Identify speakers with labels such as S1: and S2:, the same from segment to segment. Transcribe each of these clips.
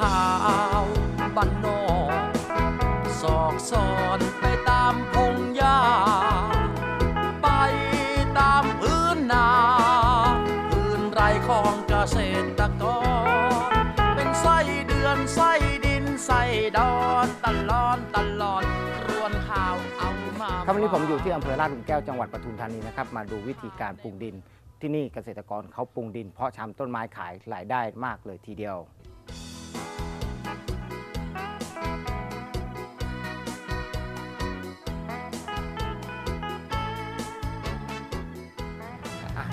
S1: ขาวบ้านนอกสอกสอนไปตามพงหญ้า ไปตามพื้นนา พื้นไรของเกษตรกร เป็นไส้เดือนไส้ดินไส้ดอนตลอดตลอดรวนข่าวเอามา
S2: ครับวันนี้ผมอยู่ที่อำเภอลาดหลุมแก้วจังหวัดปทุมธานีนะครับ มาดูวิธีการปรุงดินที่นี่เกษตรกรเขาปรุงดิน เพาะชำต้นไม้ขายรายได้มากเลยทีเดียว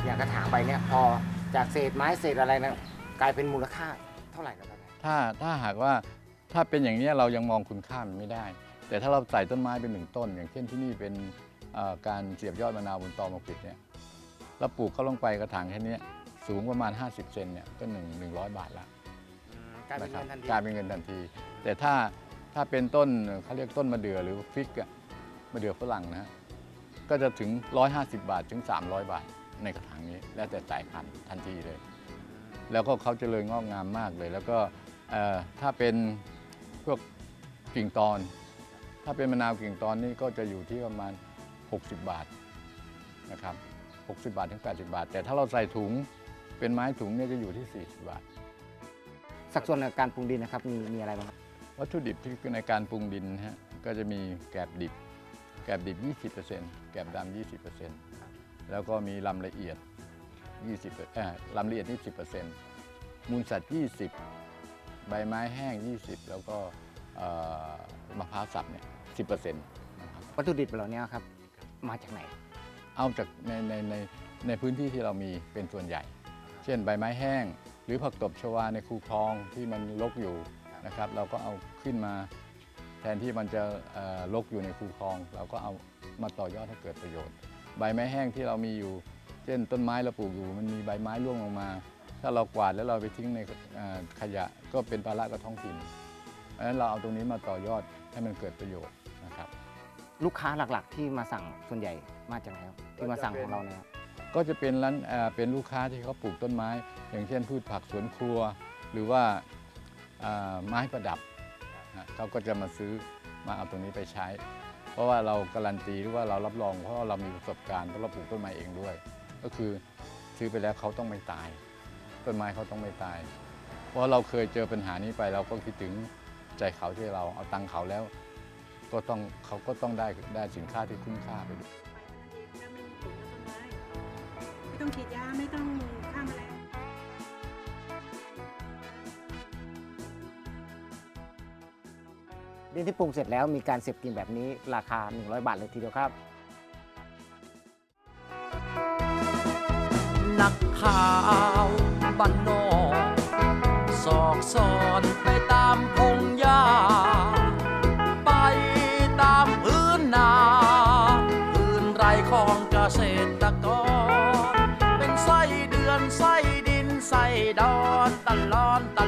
S2: อะอย่างกระถางใบเนี่ยพอจากเศษไม้เศษอะไรนะกลายเป็นมูลค่าเท่าไหร่แล้วครับเนี่ย
S3: ถ้าถ้าหากว่าถ้าเป็นอย่างนี้ยเรายังมองคุณค่ามันไม่ได้ แต่ถ้าเราใส่ต้นไม้เป็นหนึ่งต้น อย่างเช่นที่นี่เป็นเอ่อการเสียบยอดมะนาวบนตอมะปิดเนี่ยแล้วปลูกเขาลงไปกระถางแค่เนี้ยสูงประมาณ 50 เซนเนี่ยก็หนึ่งหนึ่งร้อยบาทละ
S2: กลายเป็น
S3: นะครั
S2: เงินทันที
S3: กลายเป็นเงินทันที แต่ถ้าถ้าเป็นต้นเขาเรียกต้นมะเดื่อหรือฟิกอะมะเดื่อฝรั่งนะฮะก็จะถึง 150 บาทถึง 300 บาท ในกระถางนี้ แล้วแต่สายพันธุ์ทันทีเลย แล้วก็เขาเจริญงอกงามมากเลย แล้วก็เอ่อถ้าเป็นพวกกิ่งตอน ถ้าเป็นมะนาวกิ่งตอนนี่ก็จะอยู่ที่ประมาณ 60 บาทนะครับ60 บาทถึง 80 บาท แต่ถ้าเราใส่ถุงเป็นไม้ถุงเนี่ยจะอยู่ที่ 40 บาท
S2: สัดส่วนในการปรุงดินนะครับมีมีอะไรบ้างครับ
S3: วัตถุดิบที่ในการปรุงดินนะฮะก็จะมีแกบดิบ แกบดิบ 20%แกบดำ20% แล้วก็มีลำละเอียด 20เอ่อลำละเอียดนี่10%มูลสัตว์ 20 ใบไม้แห้ง 20 แล้วก็เอ่อมะพร้าวสับเนี่ย 10%นะครับ
S2: วัตถุดิบเหล่านี้ครับ มาจากไหน
S3: เอาจากในในในในพื้นที่ที่เรามีเป็นส่วนใหญ่ เช่นใบไม้แห้ง หรือผักตบชวาในคูคลองที่มันรกอยู่นะครับ เราก็เอาขึ้นมาแทนที่มันจะเอ่อรกอยู่ในคูคลอง เราก็เอามาต่อยอดให้เกิดประโยชน์ ใบไม้แห้งที่เรามีอยู่ เช่นต้นไม้เราปลูกอยู่ มันมีใบไม้ร่วงลงมา ถ้าเรากวาดแล้วเราไปทิ้งในเอ่อขยะก็เป็นภาระกับท้องถิ่นเพราะฉะนั้นเราเอาตรงนี้มาต่อยอดให้มันเกิดประโยชน์นะครับ
S2: ลูกค้าหลักๆ ที่มาสั่งส่วนใหญ่มาจากไหนครับที่มาสั่งของเราเนี่ยครับ
S3: ก็จะเป็นร้านเอ่อเป็นลูกค้าที่เขาปลูกต้นไม้ อย่างเช่นพืชผักสวนครัว หรือว่าเอ่อไม้ประดับนะเขาก็จะมาซื้อมาเอาตรงนี้ไปใช้ เพราะว่าเราการันตีหรือว่าเรารับรองเพราะว่าเรามีประสบการณ์เพราะเราปลูกต้นไม้เองด้วย ก็คือซื้อไปแล้วเขาต้องไม่ตาย ต้นไม้เขาต้องไม่ตาย เพราะเราเคยเจอปัญหานี้ไปเราก็คิดถึงใจเขาที่เราเอาตังค์เขาแล้ว ก็ต้องเขาก็ต้องได้ได้สินค้าที่คุ้มค่าไปด้วย
S4: ไม่ต้องฉีดยาไม่ต้อง
S2: ดินที่ปรุงเสร็จแล้วมีการเสียบกิ่งแบบนี้ราคา 100 บาทเลยทีเดียวครับ
S1: นักข่าวบ้านนอกสอกสอนไปตามพงหญ้า ไปตามพื้นนา พื้นไรของเกษตรกร เป็นไส้เดือนไส้ดินไส้ดอนตลอดต